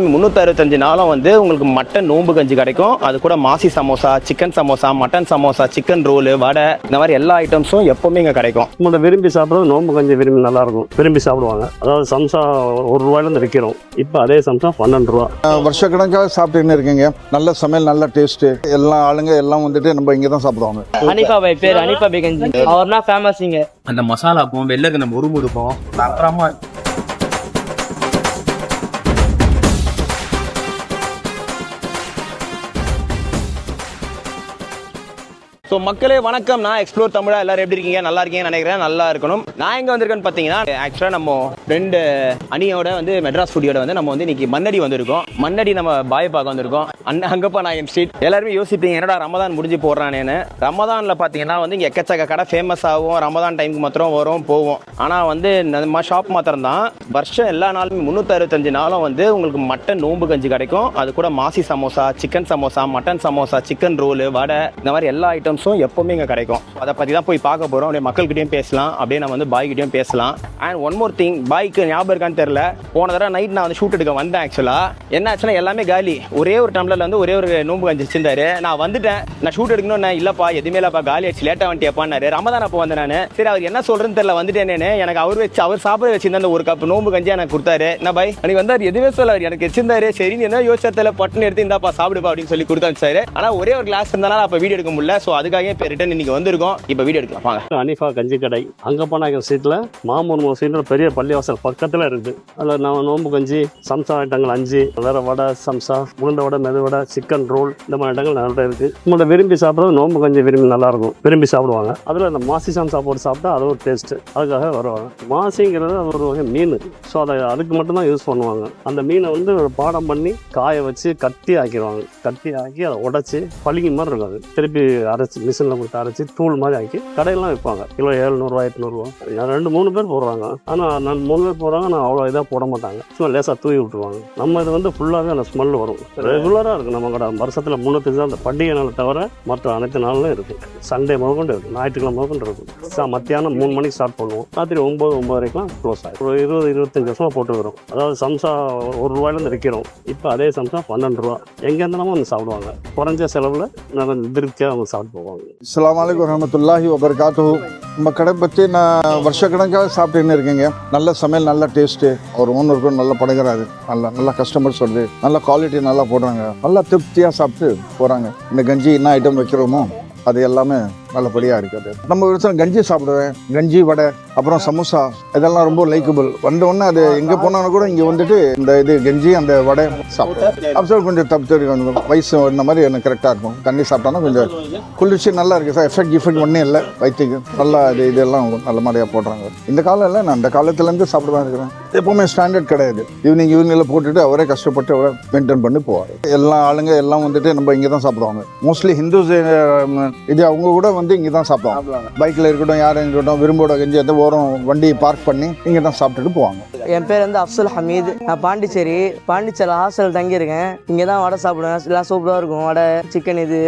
முந்நூற்றி அறுபத்தஞ்சு நாளும் வந்து உங்களுக்கு மட்டன் நோம்பு கஞ்சி கிடைக்கும். அது கூட மாசி samosa chicken samosa mutton samosa chicken roll வடை இந்த மாதிரி எல்லா ஐட்டம்ஸும் எப்பவுமே இங்கே கிடைக்கும். உங்கள்ட்ட விரும்பி சாப்பிட்றது நோம்பு கஞ்சி விரும்பி நல்லா இருக்கும் விரும்பி சாப்பிடுவாங்க. அதாவது சம்சா ஒரு ரூபாயிலேருந்து விற்கிறோம் இப்போ அதே சம்சா பன்னெண்டு ரூபா. வருஷக்கணக்காக சாப்பிட்டுன்னு இருக்கீங்க. நல்ல சமையல் நல்ல டேஸ்ட்டு எல்லா ஆளுங்க எல்லாம் வந்துட்டு நம்ம இங்கே தான் சாப்பிடுவாங்க. அனிஃபா பை பேர் அனிஃபா பேகஞ்சி அவர்னா ஃபேமஸ் இங்க. அந்த மசாலாக்கும் வெளில இருக்க நம்ம முறுமுறுப்போம். தரமா ஸோ மக்களே வணக்கம். நான் எக்ஸ்ப்ளோர் தமிழா. எல்லாரும் எப்படி இருக்கீங்க? நல்லா இருக்கீங்கன்னு நினைக்கிறேன். நல்லா இருக்கணும். நான் எங்கே வந்திருக்கேன்னு பார்த்தீங்கன்னா ஆக்சுவலாக நம்ம ரெண்டு அணியோட வந்து மெட்ராஸ் ஸ்டுடியோட வந்து நம்ம வந்து இன்னைக்கு மண்ணடி வந்திருக்கோம். மண்ணடி நம்ம பாய் பார்க்க வந்திருக்கோம். அண்ணன் அங்கப்பா நான் ஸ்ட்ரீட் எல்லாருமே யோசிப்பீங்க என்னடா ரமதான் முடிஞ்சு போடுறானேன்னு? ரமதானில் பார்த்தீங்கன்னா வந்து இங்கே எக்கச்சக்க கடை ஃபேமஸ் ஆகும். ரமதான் டைமுக்கு மாத்திரம் வரும் போவோம். ஆனால் வந்து நம்ம ஷாப் மாத்திரம் தான் வருஷம் எல்லா நாளுமே முந்நூற்றறுபத்தஞ்சு நாளும் வந்து உங்களுக்கு மட்டன் நோம்பு கஞ்சி கிடைக்கும். அது கூட மாசி samosa chicken samosa mutton samosa chicken roll வடை இந்த மாதிரி எல்லா ஐட்டம்ஸும் எப்போவுமே இங்கே கிடைக்கும். அதை பற்றி தான் போய் பார்க்க போகிறோம் அப்படியே மக்கள்கிட்டயும் பேசலாம். அப்படியே நம்ம வந்து பாய்கிட்டையும் பேசலாம். அண்ட் ஒன் மோர் திங் பாய்க்கு ஞாபகம் இருக்கான்னு தெரில போன தடவை நைட் நான் வந்து ஷூட் எடுக்க வந்தேன் ஆக்சுவலாக என்ன ஆச்சுன்னா எல்லாமே காலி. ஒரே ஒரு டம்ளரில் வந்து ஒரே ஒரு நோம்பு கஞ்சி வச்சிருந்தாரு நான் வந்துட்டேன். நான் ஷூட் எடுக்கணும்னு இல்லப்பா எதுவுமே இல்லப்பா காலி ஆச்சு லேட்டாக வந்துட்டியாப்பான்னாரு ரமதான் அப்போ வந்தேன் நான். சரி அவர் என்ன சொல்கிறேன்னு தெரில வந்துட்டேனே எனக்கு அவர் வச்சு அவர் சாப்பிட வச்சிருந்த அந்த ஒரு கப் நோம்பு கஞ்சி எனக்கு கொடுத்தாரு. என்ன பாய்? அன்னைக்கு வந்தார் எதுவுமே சொல்லாரு எனக்கு வச்சிருந்தாரு. சரி என்ன யோசிச்சதில்ல பட்டுன்னு எடுத்து இந்தாப்பா சாப்பிடுப்பா அப்படின்னு சொல்லி கொடுத்தாரு ஆனால் ஒரே ஒரு கிளாஸ் இருந்தாலும் அப்போ வீடியோ எடுக்க முடியல. ஸோ அது அதுக்காக இப்போ ரிட்டன் இன்னைக்கு வந்திருக்கோம். இப்போ வீடியோ எடுக்கலாம் வாங்க. அனிஃபா கஞ்சி கடை. அங்கே போனாங்க சீட்டில் மாமூர் சீட்டில் பெரிய பள்ளிவாசல் பக்கத்தில் இருக்குது அதில் நான் நோம்பு கஞ்சி சம்சா ஐட்டங்கள் அஞ்சு வேற வடை சம்சா உளுந்த வடை மெது வடை சிக்கன் ரோல் இந்த மாதிரி ஐட்டங்கள் நிறைய இருக்குது உங்கள்ட்ட விரும்பி சாப்பிட்றது நோம்பு கஞ்சி விரும்பி நல்லா இருக்கும். விரும்பி சாப்பிடுவாங்க. அதில் அந்த மாசி சம்சா போட்டு சாப்பிட்டா அது ஒரு டேஸ்ட்டு அதுக்காக வருவாங்க. மாசிங்கிறது அது ஒரு வகை மீன். ஸோ அதை அதுக்கு மட்டும்தான் யூஸ் பண்ணுவாங்க. அந்த மீனை வந்து ஒரு பாடம் பண்ணி காய வச்சு கட்டி ஆக்கிடுவாங்க. கட்டி ஆக்கி அதை உடைச்சி பழுங்கி மாதிரி இருக்கும் அது. திருப்பி அரைச்சி மிஷினில் கொடுத்து அரைச்சி தூள் மாதிரி ஆக்கி கடையெல்லாம் விற்பாங்க. கிலோ ஏழ்நூறுவா எட்நூறுவா. ரெண்டு மூணு பேர் போடுறாங்க. ஆனால் நான் மூணு பேர் போடுறாங்க நான் அவ்வளோ இதாக போட மாட்டாங்க. சும்மா லேசாக தூவி விட்டுருவாங்க. நம்ம இது வந்து ஃபுல்லாகவே அந்த ஸ்மெல் வரும். ரெகுலராக இருக்குது நம்ம கடை. வருஷத்தில் முன்னூற்றி அந்த பண்டிகை நாள் தவிர மற்ற அனைத்து நாளும் இருக்குது சண்டே முதற்கொண்டு இருக்குது ஞாயிற்றுக்கிழமை முதற்கொண்டு இருக்குது சா மத்தியானம் மூணு மணிக்கு ஸ்டார்ட் பண்ணுவோம். ராத்திரி ஒம்பது ஒம்பது வரைக்கும் க்ளோஸ் ஆகும் ஒரு இருபது இருபத்தஞ்சு வருஷமாக போட்டு வரும் அதாவது சம்சா ஒரு ரூபாயிலேருந்து விற்கிறோம் இப்போ அதே சம்சா பன்னெண்டு ரூபா. எங்கே இருந்தாலும் வந்து சாப்பிடுவாங்க. குறைஞ்ச செலவில் நல்ல திருப்தியாக அவங்க சாப்பிட்டு போவாங்க. அஸ்ஸலாமு அலைக்கும் வரமத்துல்லாஹி வபரகாத்து நம்ம கடை பற்றி நான் வருஷக்கணக்காக சாப்பிட்டுன்னு இருக்கேங்க. நல்ல சமையல் நல்ல டேஸ்ட்டு அவர் ஓனருக்கும் நல்லா பழகுறாரு. நல்லா நல்லா கஸ்டமர்ஸ் வருது நல்ல குவாலிட்டி நல்லா போடுறாங்க. நல்லா திருப்தியாக சாப்பிட்டு போகிறாங்க இந்த கஞ்சி என்ன ஐட்டம் வைக்கிறோமோ அது எல்லாமே நல்லபடியாக இருக்குது நம்ம விவசாயம் கஞ்சி சாப்பிடுவேன். கஞ்சி வடை அப்புறம் சமோசா. இதெல்லாம் ரொம்ப லைக்கபிள் வந்த அது எங்கே போனாலும் கூட இங்கே வந்துட்டு இந்த இது கஞ்சி அந்த வடை சாப்பிடுவேன். அப்சர்வ் கொஞ்சம் தப்பு தெரியும். வயசு இந்த மாதிரி எனக்கு கரெக்டாக இருக்கும். தண்ணி சாப்பிட்டோன்னா கொஞ்சம் குளிர்ச்சி நல்லா இருக்குது சார். எஃபெக்ட் கிஃபெக்ட் ஒன்றும் இல்லை. வயிற்றுக்கு நல்லா இது இதெல்லாம் நல்ல மாதிரியாக போடுறாங்க. இந்த காலம் இல்லை. நான் அந்த காலத்துலேருந்து சாப்பிடுவேன் இருக்கிறேன். எப்போவுமே ஸ்டாண்டர்ட் கிடையாது. ஈவினிங் ஈவினிங்கில் போட்டுட்டு அவரே கஷ்டப்பட்டு அவரை மெயின்டைன் பண்ணி போவார். எல்லா ஆளுங்க எல்லாம் வந்துட்டு நம்ம இங்கே தான் சாப்பிடுவாங்க மோஸ்ட்லி ஹிந்துஸ் இது அவங்க கூட வந்து இங்கே தான் சாப்பிடுவாங்க. பைக்கில் இருக்கட்டும் யாரும் இருக்கட்டும் விரும்போட கஞ்சி எந்த ஓரம் வண்டி பார்க் பண்ணி இங்கே தான் சாப்பிட்டுட்டு போவாங்க. என் பேர் வந்து அப்சுல் ஹமீத். நான் பாண்டிச்சேரி பாண்டிச்சேரி ஹாஸ்டல் தங்கியிருக்கேன். இங்கே தான் வடை சாப்பிடுவேன். எல்லாம் சூப்பராக இருக்கும். வடை சிக்கன் இது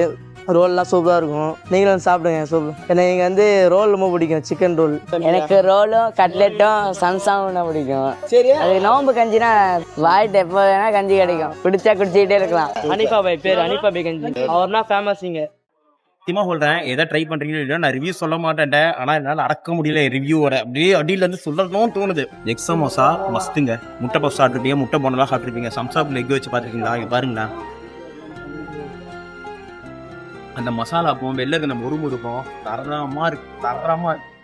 ரோல்லாம் சூப்பராக இருக்கும். நீங்களும் வந்து சாப்பிடுங்க சூப்பர் எனக்கு இங்கே வந்து ரோல் ரொம்ப பிடிக்கும் சிக்கன் ரோல் எனக்கு ரோலும் கட்லெட்டும் சம்சாவும் பிடிக்கும். சரி அது நோம்பு கஞ்சினா வாய்ட்டு எப்போ வேணா கஞ்சி கிடைக்கும். பிடிச்சா குடிச்சிக்கிட்டே இருக்கலாம். அனிஃபா பை பேர் அனிஃபா பேகஞ்சி அவர்னா ஃபேமஸ் இங்க. சத்தியமா சொல்றேன் எதை ட்ரை பண்றீங்களோ இல்லையோ நான் ரிவ்யூ சொல்ல மாட்டேன்ட்டேன் ஆனா என்னால அடக்க முடியல ரிவ்யூவோட அப்படியே அடியில இருந்து சொல்லணும் தோணுது. எக் சமோசா மஸ்துங்க முட்டை பஃப் சாப்பிட்டுருப்பீங்க முட்டை போனலாம் சாப்பிட்டுருப்பீங்க. சம்சாப் எக் வச்சு பார்த்துருக்கீங்களா? இங்க பாருங்களா. அந்த மசாலா போம் வெளில இருக்க அந்த முறுமுறுப்போம் தரமா இருக்கு தரமா இருக்கு.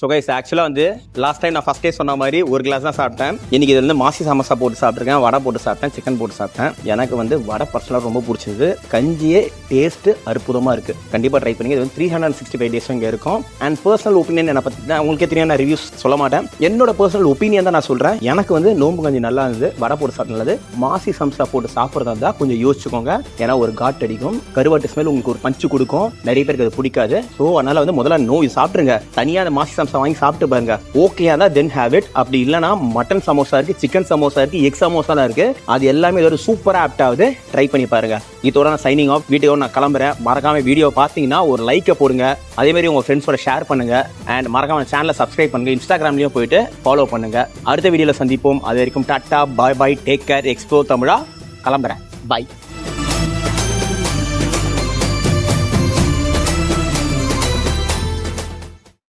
ஸோ கைஸ் ஆக்சுவலாக வந்து லாஸ்ட் டைம் நான் ஃபஸ்ட் டே சொன்ன மாதிரி ஒரு கிளாஸ் தான் சாப்பிட்டேன். இன்றைக்கி இதில் வந்து மாசி சமோசா போட்டு சாப்பிட்ருக்கேன் வடை போட்டு சாப்பிட்டேன் சிக்கன் போட்டு சாப்பிட்டேன். எனக்கு வந்து வடை பர்சனலாக ரொம்ப பிடிச்சது. கஞ்சியே டேஸ்ட்டு அற்புதமாக இருக்குது கண்டிப்பாக ட்ரை பண்ணுங்க. இது வந்து த்ரீ ஹண்ட்ரட் சிக்ஸ்டி ஃபைவ் டேஸும் இங்கே இருக்கும். அண்ட் பர்சனல் ஒப்பீனியன் என்னை பற்றி உங்களுக்கே தெரியும் நான் ரிவ்யூஸ் சொல்ல மாட்டேன். என்னோட பர்சனல் ஒப்பீனியன் தான் நான் சொல்கிறேன் எனக்கு வந்து நோம்பு கஞ்சி நல்லா இருந்தது வடை போட்டு சாப்பிட்டு நல்லது. மாசி சம்சா போட்டு சாப்பிட்றதா இருந்தால் கொஞ்சம் யோசிச்சுக்கோங்க. ஏன்னா ஒரு காட் அடிக்கும். கருவாட்டு ஸ்மெல் உங்களுக்கு ஒரு பஞ்சு கொடுக்கும். நிறைய பேருக்கு அது பிடிக்காது. ஸோ அதனால் வந்து முதல்ல நோய் சாப்பிட்ருங்க தனியாக அந்த மாசி சம்சா சமோசா வாங்கி சாப்பிட்டு பாருங்க. ஓகேயா தான் தென் ஹேவ் இட் அப்படி இல்லைனா மட்டன் சமோசா இருக்கு சிக்கன் சமோசா இருக்கு எக் சமோசாலாம் இருக்கு. அது எல்லாமே ஒரு சூப்பராக ஆப்ட் ஆகுது. ட்ரை பண்ணி பாருங்க. இதோட நான் சைனிங் ஆஃப் வீடியோ நான் கிளம்புறேன். மறக்காம வீடியோ பார்த்தீங்கன்னா ஒரு லைக்கை போடுங்க. அதே மாதிரி உங்க ஃப்ரெண்ட்ஸோட ஷேர் பண்ணுங்க. அண்ட் மறக்காம சேனலை சப்ஸ்கிரைப் பண்ணுங்க. இன்ஸ்டாகிராம்லயும் போயிட்டு ஃபாலோ பண்ணுங்க. அடுத்த வீடியோல சந்திப்போம். அது வரைக்கும் tata bye bye take care explore தமிழா. கிளம்புறேன். பாய்